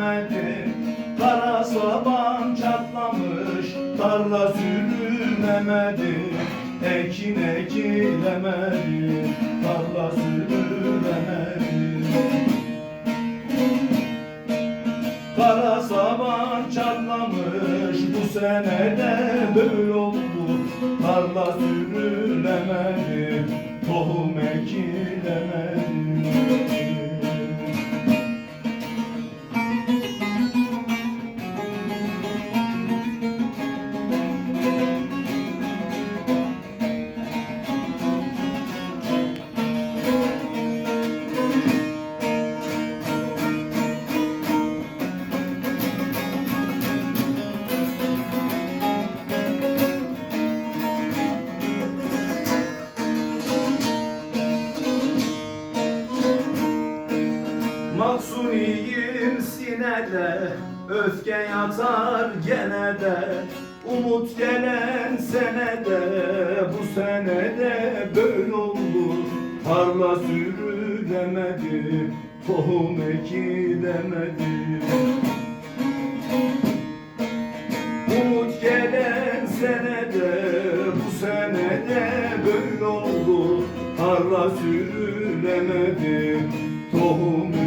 sürmemedim Kara saban çatlamış tarla sürülemedim Ekin ekilemedim tarla sürülemedim Kara saban çatlamış bu senede böyle oldu. Tarla sürülemedim Mahzuniyim sinede Öfke yatar gene de. Umut gelen senede Bu senede böyle oldu. Tarla sürülemedi Tohum ekilemedi. Umut gelen senede Bu senede böyle oldu. Tarla sürülemedi Tohum